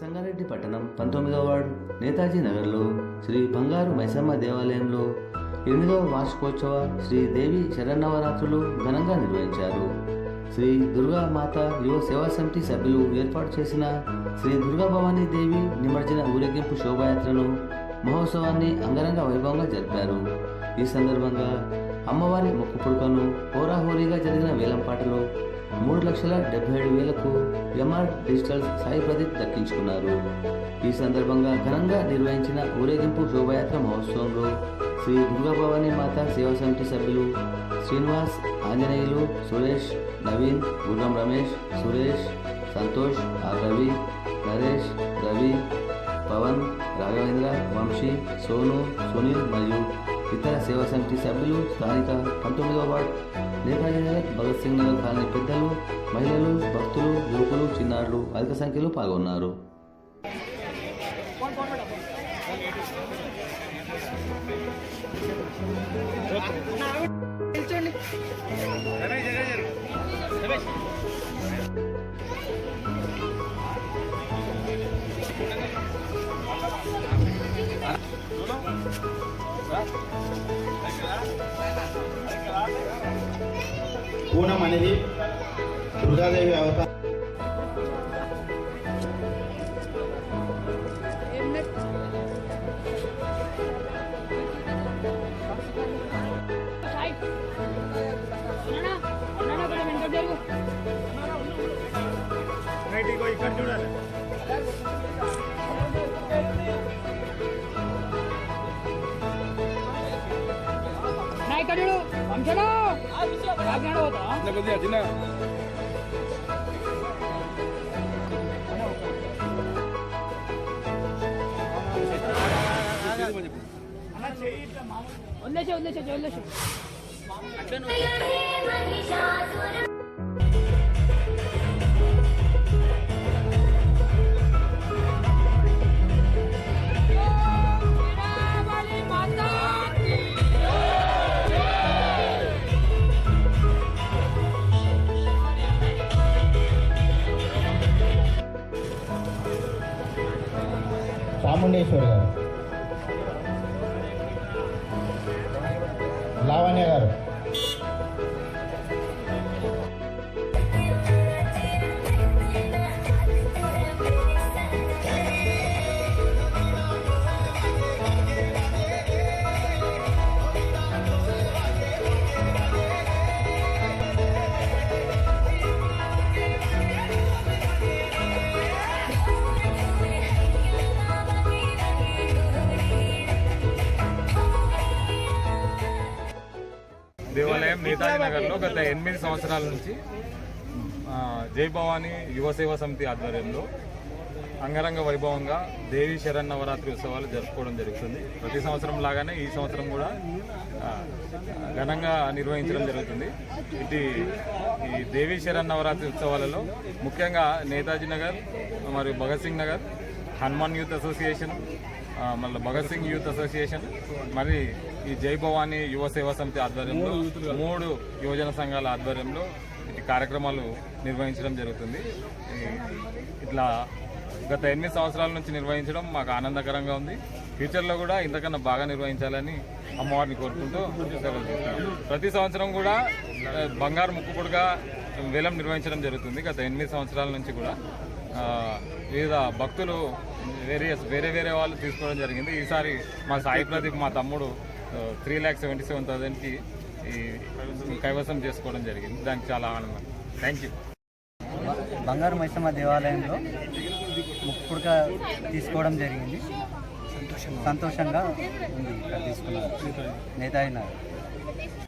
సంగారెడ్డి పట్టణం పంతొమ్మిదవ వార్డు నేతాజీ నగర్లో శ్రీ బంగారు మైసమ్మ దేవాలయంలో ఎనిమిదవ వార్షికోత్సవ శ్రీ దేవి శరన్నవరాత్రులు ఘనంగా నిర్వహించారు. శ్రీ దుర్గా మాత యువ సేవా సమితి సభ్యులు ఏర్పాటు చేసిన శ్రీ దుర్గా భవానీ దేవి నిమజ్జన ఊరేగింపు శోభాయాత్రను మహోత్సవాన్ని అంగరంగ వైభవంగా జరిపారు. ఈ సందర్భంగా అమ్మవారి మొక్కు పుడకను హోరాహోరీగా జరిగిన వేలంపాటలో మూడు లక్షల డెబ్బై ఏడు వేలకు ఎంఆర్ డిజిటల్ సాయి ప్రదీప్ దక్కించుకున్నారు. ఈ సందర్భంగా ఘనంగా నిర్వహించిన ఊరేగింపు శోభాయాత్ర మహోత్సవంలో శ్రీ దుర్గాభవాని మాత సేవా సమితి సభ్యులు శ్రీనివాస్ ఆంజనేయులు సురేష్ నవీన్ గుర్రం రమేష్ సురేష్ సంతోష్ ఆర్ రవి నరేష్ రవి పవన్ రాఘవేంద్ర వంశీ సోను సునీల్ మరియు సేవా సమితి సభ్యులు స్థానిక పంతొమ్మిదవ వార్డ్ నేతాజీ నగర్ భగత్ సింగ్ నగర్ కాలనీ పెద్దలు మహిళలు భక్తులు యువకులు చిన్నారులు అధిక సంఖ్యలో పాల్గొన్నారు ஊனம் மனைவி துர்காதேவி அவதாரம் நைட்டுக்கு போய் ఇక్కడ చూడు వంశనా కాకినాడ పోతా చిన్న వదిలేసే చాముండేశ్వరి గారు లావణ్య గారు దేవాలయం నేతాజీ నగర్లో గత ఎనిమిది సంవత్సరాల నుంచి జై భవానీ యువ సేవా సమితి ఆధ్వర్యంలో అంగరంగ వైభవంగా దేవి శరణ్ నవరాత్రి ఉత్సవాలు జరుపుకోవడం జరుగుతుంది. ప్రతి సంవత్సరం లాగానే ఈ సంవత్సరం కూడా ఘనంగా నిర్వహించడం జరుగుతుంది. ఇది ఈ దేవి శరణ్ నవరాత్రి ఉత్సవాలలో ముఖ్యంగా నేతాజీ నగర్ మరియు భగత్ సింగ్ నగర్ హనుమాన్ యూత్ అసోసియేషన్ మళ్ళీ భగత్ సింగ్ యూత్ అసోసియేషన్ మరి ఈ జై భవానీ యువ సేవా సమితి ఆధ్వర్యంలో మూడు యువజన సంఘాల ఆధ్వర్యంలో ఇటు కార్యక్రమాలు నిర్వహించడం జరుగుతుంది. ఇట్లా గత ఎనిమిది సంవత్సరాల నుంచి నిర్వహించడం మాకు ఆనందకరంగా ఉంది. ఫ్యూచర్లో కూడా ఇంతకన్నా బాగా నిర్వహించాలని అమ్మవారిని కోరుకుంటూ తీసుకుంటున్నాను. ప్రతి సంవత్సరం కూడా బంగారు ముక్కుపుడుగా వేలం నిర్వహించడం జరుగుతుంది గత ఎనిమిది సంవత్సరాల నుంచి కూడా. వివిధ భక్తులు వేరియస్ వేరే వేరే వాళ్ళు తీసుకోవడం జరిగింది. ఈసారి మా సాయి ప్రదీప్ మా తమ్ముడు త్రీ ల్యాక్ సెవెంటీ సెవెన్ థౌసండ్కి ఈ కైవసం చేసుకోవడం జరిగింది. దానికి చాలా ఆనందం. థ్యాంక్ యూ బంగారు మైసమ్మ దేవాలయంలో ముక్కుడుక తీసుకోవడం జరిగింది. సంతోషంగా. ఉంది ఇక్కడ తీసుకున్నాను నగర్.